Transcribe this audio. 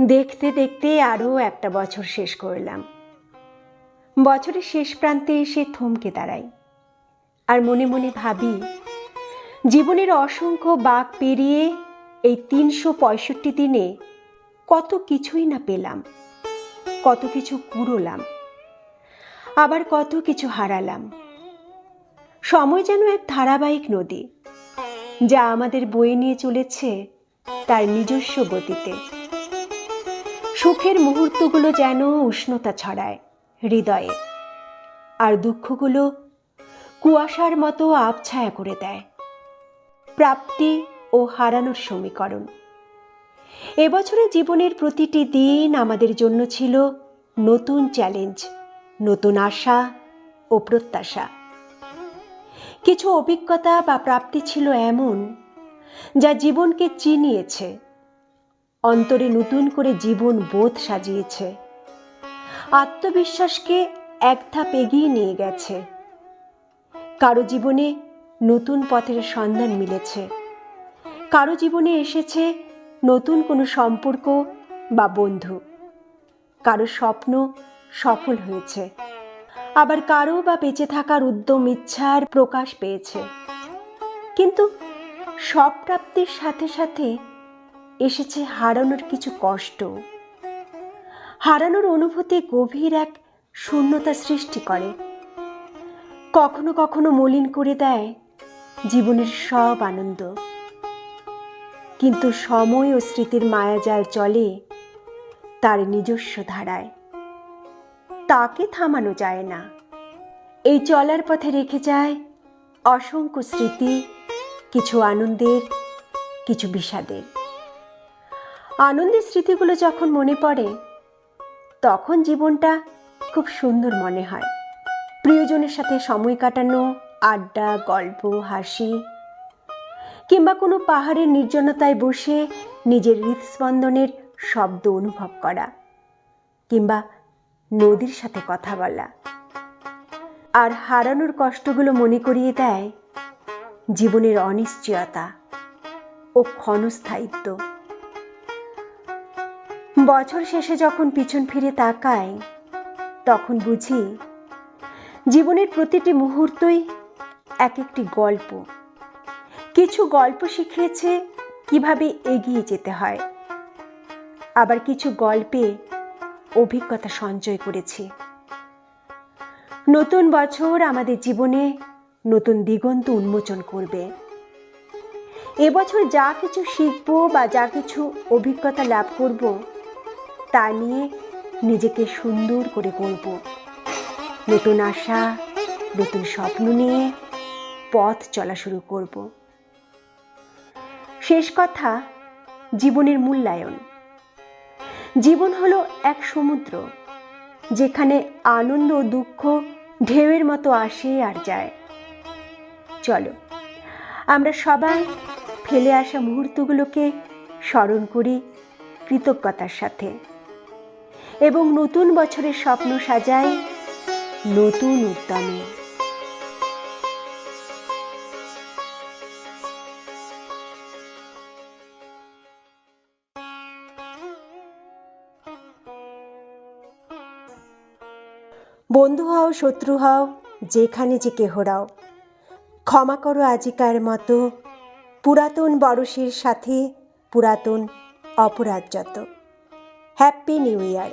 দেখতে দেখতে আরও একটা বছর শেষ করলাম। বছরের শেষ প্রান্তে এসে থমকে দাঁড়াই। আর মনে মনে ভাবি, জীবনের অসংখ্য বাঘ পেরিয়ে এই তিনশো পঁয়ষট্টি দিনে কত কিছুই না পেলাম, কত কিছু কুড়োলাম, আবার কত কিছু হারালাম। সময় যেন এক ধারাবাহিক নদী, যা আমাদের বয়ে নিয়ে চলেছে তার নিজস্ব গতিতে। সুখের মুহূর্তগুলো যেন উষ্ণতা ছড়ায়, হৃদয়ে। আর দুঃখগুলো কুয়াশার মতো আবছায়া করে দেয়। প্রাপ্তি ও হারানোর সমীকরণ। এবছরে জীবনের প্রতিটি দিন আমাদের জন্য ছিল নতুন চ্যালেঞ্জ, নতুন আশা ও প্রত্যাশা। কিছু অভিজ্ঞতা বা প্রাপ্তি ছিল এমন যা জীবনকে চিনিয়েছে অন্তরে নতুন করে জীবন বোধ সাজিয়েছে। আত্মবিশ্বাসকে এক ধাপ এগিয়ে নিয়ে গেছে। কারও জীবনে নতুন পথের সন্ধান মিলেছে। কারও জীবনে এসেছে নতুন কোনো সম্পর্ক বা বন্ধু। কারও স্বপ্ন সফল হয়েছে। আবার কারও বা বেঁচে থাকার উদ্যম, ইচ্ছার প্রকাশ পেয়েছে। কিন্তু সব প্রাপ্তির সাথে সাথে এসেছে হারানোর কিছু কষ্ট। হারানোর অনুভূতি গভীর এক শূন্যতা সৃষ্টি করে। কখনো কখনো মলিন করে দেয় জীবনের সব আনন্দ। কিন্তু সময় ও স্মৃতির মায়াজাল চলে, তার নিজস্ব ধারায়। তাকে থামানো যায় না। এই চলার পথে রেখে যায় অসংখ্য স্মৃতি, কিছু আনন্দের, কিছু বিষাদের। আনন্দের স্মৃতিগুলো যখন মনে পড়ে, তখন জীবনটা খুব সুন্দর মনে হয়। প্রিয়জনের সাথে সময় কাটানো, আড্ডা, গল্প, হাসি, কিংবা কোনো পাহাড়ের নির্জনতায় বসে নিজের হৃদস্পন্দনের শব্দ অনুভব করা, কিংবা নদীর সাথে কথা বলা। আর হারানোর কষ্টগুলো মনে করিয়ে দেয় জীবনের অনিশ্চয়তা ও ক্ষণস্থায়িত্ব। বছর শেষে যখন পিছন ফিরে তাকাই, তখন বুঝি জীবনের প্রতিটি মুহূর্তই এক একটি গল্প। কিছু গল্প শিখিয়েছে কীভাবে এগিয়ে যেতে হয়। আবার কিছু গল্পে অভিজ্ঞতা সঞ্চয় করেছি। নতুন বছর আমাদের জীবনে নতুন দিগন্ত উন্মোচন করবে। এবছর যা কিছু শিখব বা যা কিছু অভিজ্ঞতা লাভ করব তা নিয়ে নিজেকে সুন্দর করে গড়ব। নতুন আশা, নতুন স্বপ্ন নিয়ে পথ চলা শুরু করব। শেষ কথা, জীবনের মূল্যায়ন। জীবন হলো এক সমুদ্র, যেখানে আনন্দ ও দুঃখ ঢেউয়ের মতো আসে আর যায়। চলো, আমরা সবাই ফেলে আসা মুহূর্তগুলোকে স্মরণ করি কৃতজ্ঞতার সাথে। এবং নতুন বছরের স্বপ্ন সাজাই নতুন উদ্যমে। বন্ধু হও, শত্রু হও, যেখানে যে কেহরাও ক্ষমা করো আজিকার মতো পুরাতন বরসের সাথে পুরাতন অপরাধ যত। Happy new year